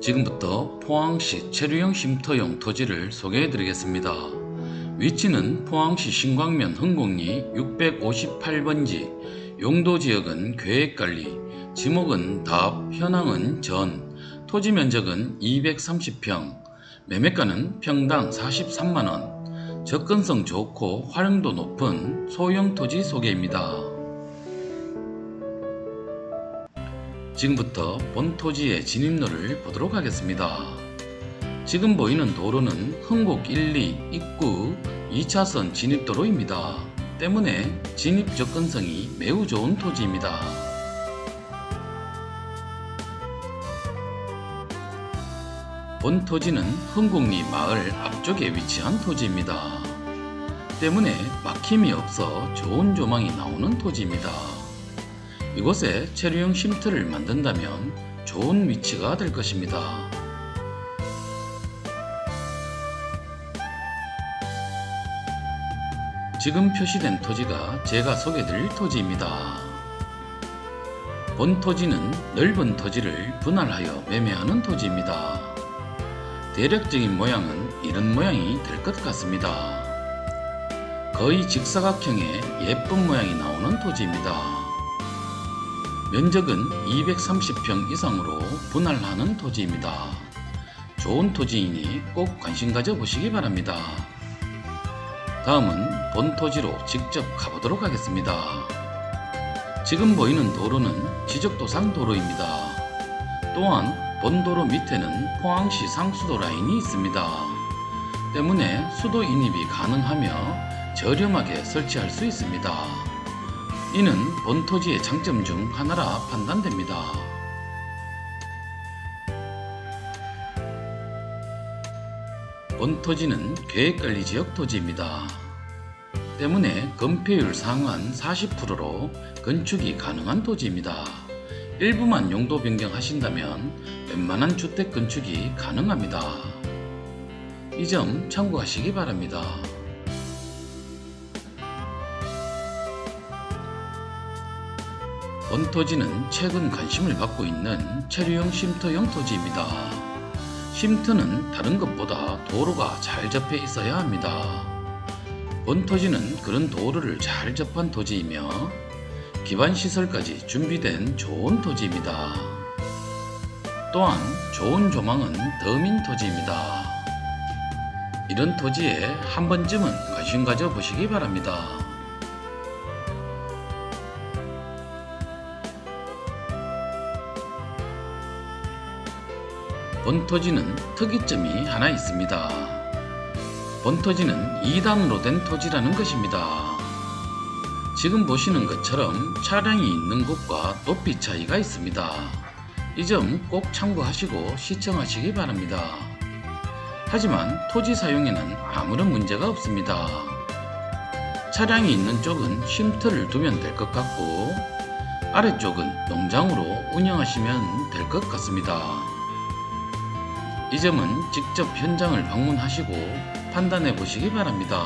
지금부터 포항시 체류형 쉼터용 토지를 소개해 드리겠습니다. 위치는 포항시 신광면 흥곡리 658번지, 용도지역은 계획관리, 지목은 답, 현황은 전, 토지 면적은 230평, 매매가는 평당 43만원, 접근성 좋고 활용도 높은 소형 토지 소개입니다. 지금부터 본 토지의 진입로를 보도록 하겠습니다. 지금 보이는 도로는 흥곡 1, 2 입구 2차선 진입도로입니다. 때문에 진입 접근성이 매우 좋은 토지입니다. 본 토지는 흥곡리 마을 앞쪽에 위치한 토지입니다. 때문에 막힘이 없어 좋은 조망이 나오는 토지입니다. 이곳에 체류형 쉼터를 만든다면 좋은 위치가 될 것입니다. 지금 표시된 토지가 제가 소개드릴 토지입니다. 본 토지는 넓은 토지를 분할하여 매매하는 토지입니다. 대략적인 모양은 이런 모양이 될 것 같습니다. 거의 직사각형의 예쁜 모양이 나오는 토지입니다. 면적은 230평 이상으로 분할하는 토지입니다. 좋은 토지이니 꼭 관심 가져 보시기 바랍니다. 다음은 본 토지로 직접 가보도록 하겠습니다. 지금 보이는 도로는 지적도상 도로입니다. 또한 본 도로 밑에는 포항시 상수도 라인이 있습니다. 때문에 수도 인입이 가능하며 저렴하게 설치할 수 있습니다. 이는 본 토지의 장점 중 하나라 판단됩니다. 본 토지는 계획관리 지역 토지입니다. 때문에 건폐율 상한 40%로 건축이 가능한 토지입니다. 일부만 용도 변경하신다면 웬만한 주택 건축이 가능합니다. 이 점 참고하시기 바랍니다. 본 토지는 최근 관심을 받고 있는 체류형 쉼터형 토지입니다. 쉼터는 다른 것보다 도로가 잘 접해 있어야 합니다. 본 토지는 그런 도로를 잘 접한 토지이며 기반 시설까지 준비된 좋은 토지입니다. 또한 좋은 조망은 더민 토지입니다. 이런 토지에 한 번쯤은 관심 가져 보시기 바랍니다. 본토지는 특이점이 하나 있습니다. 본토지는 2단으로 된 토지라는 것입니다. 지금 보시는 것처럼 차량이 있는 곳과 높이 차이가 있습니다. 이 점 꼭 참고하시고 시청하시기 바랍니다. 하지만 토지 사용에는 아무런 문제가 없습니다. 차량이 있는 쪽은 쉼터를 두면 될 것 같고 아래쪽은 농장으로 운영하시면 될 것 같습니다. 이 점은 직접 현장을 방문하시고 판단해 보시기 바랍니다.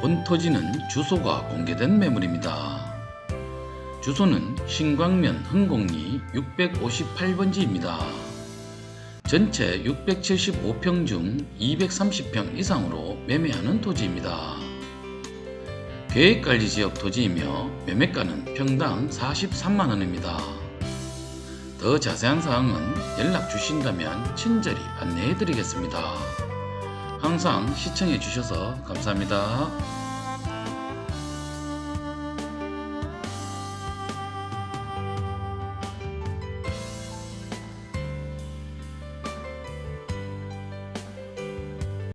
본 토지는 주소가 공개된 매물입니다. 주소는 신광면 흥곡리 658번지입니다. 전체 675평 중 230평 이상으로 매매하는 토지입니다. 계획관리 지역 토지이며 매매가는 평당 43만원입니다. 더 자세한 사항은 연락 주신다면 친절히 안내해 드리겠습니다. 항상 시청해 주셔서 감사합니다.